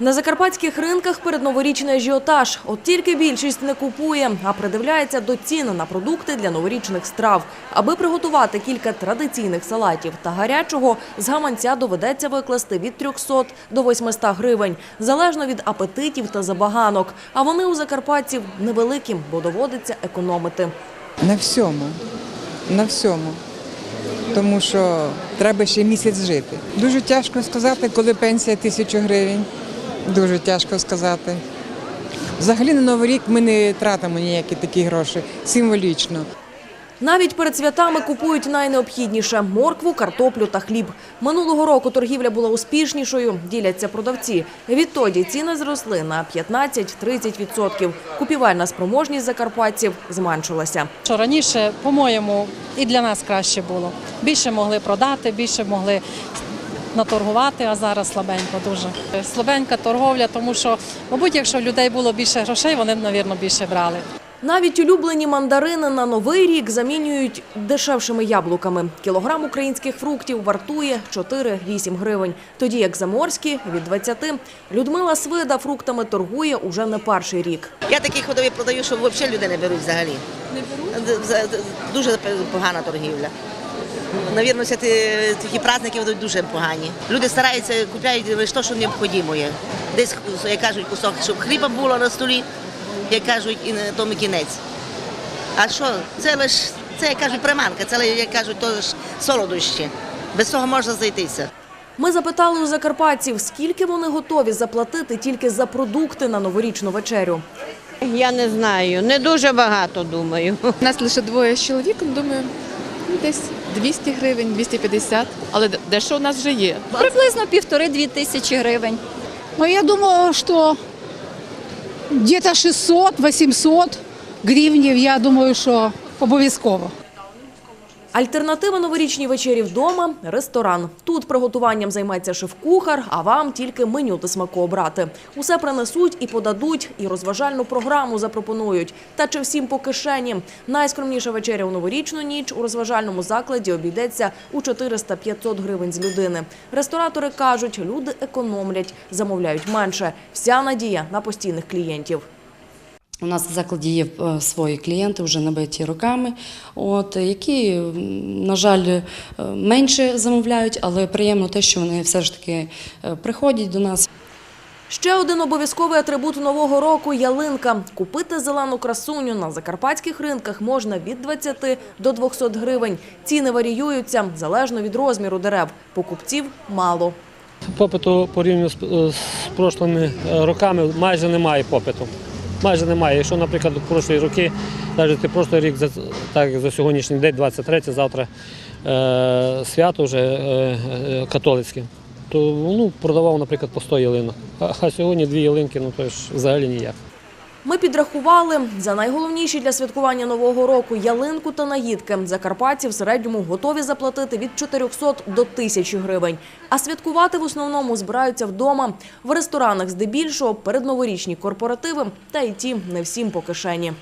На закарпатських ринках перед новорічний ажіотаж. От тільки більшість не купує, а придивляється до цін на продукти для новорічних страв. Аби приготувати кілька традиційних салатів та гарячого, з гаманця доведеться викласти від 300 до 800 гривень, залежно від апетитів та забаганок. А вони у закарпатців невеликі, бо доводиться економити. На всьому. На всьому. Тому що треба ще місяць жити. Дуже тяжко сказати, коли пенсія тисячу гривень. Дуже тяжко сказати. Взагалі на Новий рік ми не тратимо ніякі такі гроші. Символічно. Навіть перед святами купують найнеобхідніше – моркву, картоплю та хліб. Минулого року торгівля була успішнішою, діляться продавці. Відтоді ціни зросли на 15-30%. Купівельна спроможність закарпатців зменшилася. Що раніше, по-моєму, і для нас краще було. Більше могли продати, більше могли наторгувати, а зараз слабенько дуже. Слабенька торговля, тому що, мабуть, якщо в людей було більше грошей, вони б, мабуть, більше брали. Навіть улюблені мандарини на Новий рік замінюють дешевшими яблуками. Кілограм українських фруктів вартує 4-8 гривень, тоді як заморські – від 20. Людмила Свида фруктами торгує уже не перший рік. Я такі ходові продаю, що взагалі люди не беруть взагалі. Не беруть? Дуже погана торгівля. Навірно, ці такі праздники будуть дуже погані. Люди стараються, купляють лише те, що необхідно є. Десь, як кажуть, кусок, щоб хліба було на столі, як кажуть, і на тому кінець. А що? Це лише, це, як кажуть, приманка, це, як кажуть, то ж солодощі. Без цього можна зайтися. Ми запитали у закарпатців, скільки вони готові заплатити тільки за продукти на новорічну вечерю. Я не знаю, не дуже багато думаю. У нас лише двоє з чоловіком, думаю, ну, десь 200 гривень, 250, але дещо у нас вже є. Приблизно півтори-дві тисячі гривень. Ну, я думаю, що где-то 600-800 гривнів, я думаю, що обов'язково. Альтернатива новорічній вечері вдома – ресторан. Тут приготуванням займеться шеф-кухар, а вам тільки меню та смаку обрати. Усе принесуть і подадуть, і розважальну програму запропонують. Та чи всім по кишені? Найскромніша вечеря у новорічну ніч у розважальному закладі обійдеться у 400-500 гривень з людини. Ресторатори кажуть, люди економлять, замовляють менше. Вся надія на постійних клієнтів. У нас в закладі є е, свої клієнти, вже набиті роками, от, які, на жаль, е, менше замовляють, але приємно те, що вони все ж таки е, приходять до нас. Ще один обов'язковий атрибут нового року – ялинка. Купити зелену красуню на закарпатських ринках можна від 20 до 200 гривень. Ціни варіюються залежно від розміру дерев. Покупців мало. Попиту порівняно з, з прошлими роками майже немає попиту. Майже немає. Якщо, наприклад, у прошлі роки, навіть прошлий рік, за- так за сьогоднішній день, 23, завтра е, свято вже е, е, католицьке, то ну, продавав, наприклад, по 100 ялинок. А, а сьогодні дві ялинки, ну то ж взагалі ніяк. Ми підрахували, за найголовніші для святкування Нового року – ялинку та нагідки. Закарпатці в середньому готові заплатити від 400 до 1000 гривень. А святкувати в основному збираються вдома, в ресторанах здебільшого, передноворічні корпоративи, та й ті не всім по кишені.